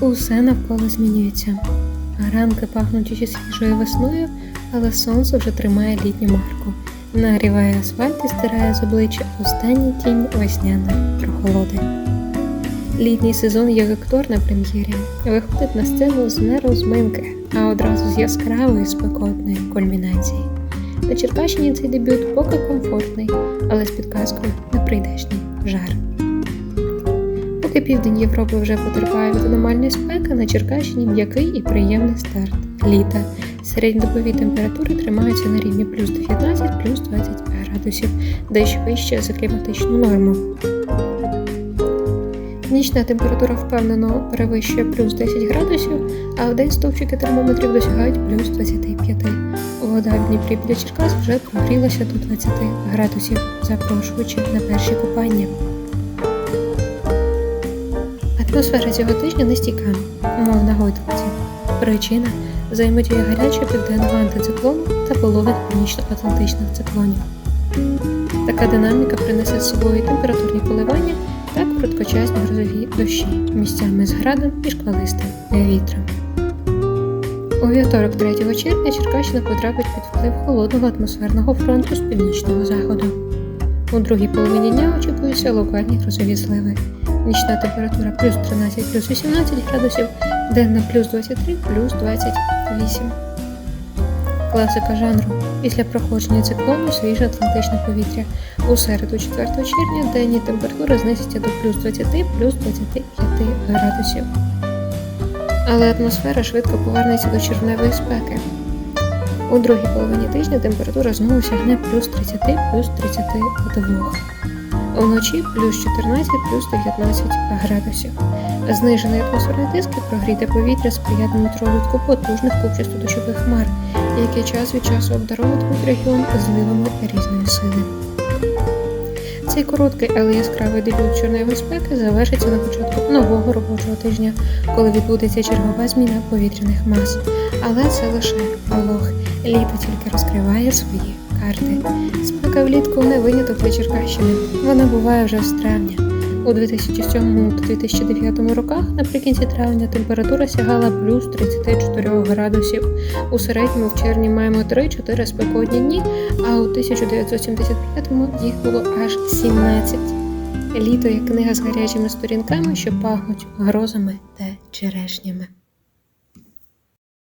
Усе навколо змінюється. Ранки пахнуть ще свіжою весною, але сонце вже тримає літню марку, нагріває асфальт і стирає з обличчя останній тінь весняної прохолоди. Літній сезон є актор на прем'єрі, виходить на сцену з не розминки, а одразу з яскравої спекотної кульмінації. На Черкащині цей дебют поки комфортний, але з підказкою на прийдешній жар. Поки південь Європи вже потерпає від аномальної спеки, на Черкащині м'який і приємний старт літа. Середньодобові температури тримаються на рівні плюс 19 плюс 20 градусів, дещо вище за кліматичну норму. Нічна температура впевнено перевищує плюс 10 градусів, а в день стовпчики термометрів досягають плюс 25. Вода в Дніпрі біля Черкас вже прогрілася до 20 градусів, запрошуючи на перші купання. Атмосфера цього тижня нестійка, мов на гойдалці. Причина взаємодія гарячого південного антициклону та пологих північно-атлантичних циклонів. Така динаміка принесе з собою температурні коливання та короткочасні грозові дощі місцями з градом і шквалистим вітром. У вівторок 3 червня Черкащина потрапить під вплив холодного атмосферного фронту з північного заходу. У другій половині дня очікуються локальні грозові зливи. Нічна температура плюс 13 плюс 18 градусів, денна плюс 23 плюс 28. Класика жанру. Після проходження циклону свіже атлантичне повітря. У середу 4 червня денні температури знизяться до плюс 20 плюс 25 градусів. Але атмосфера швидко повернеться до червневої спеки. У другій половині тижня температура знову сягне плюс 30 плюс 32. Вночі плюс 14 плюс 19 градусів. Знижений атмосферний тиск і прогріте повітря сприятимуть розвитку потужних купчасто-дощових хмар, які час від часу обдаровуватимуть регіон зливами різної сили. Цей короткий, але яскравий дебют чорневої спеки завершиться на початку нового робочого тижня, коли відбудеться чергова зміна повітряних мас. Але це лише пролог. Літо тільки розкриває свої карти. Спека влітку не виняток для Черкащини. Вона буває вже з травня. У 2007-2009 роках наприкінці травня температура сягала плюс 34 градусів. У середньому в червні маємо 3-4 спекотні дні, а у 1975-му їх було аж 17. Літо як книга з гарячими сторінками, що пахнуть грозами та черешнями.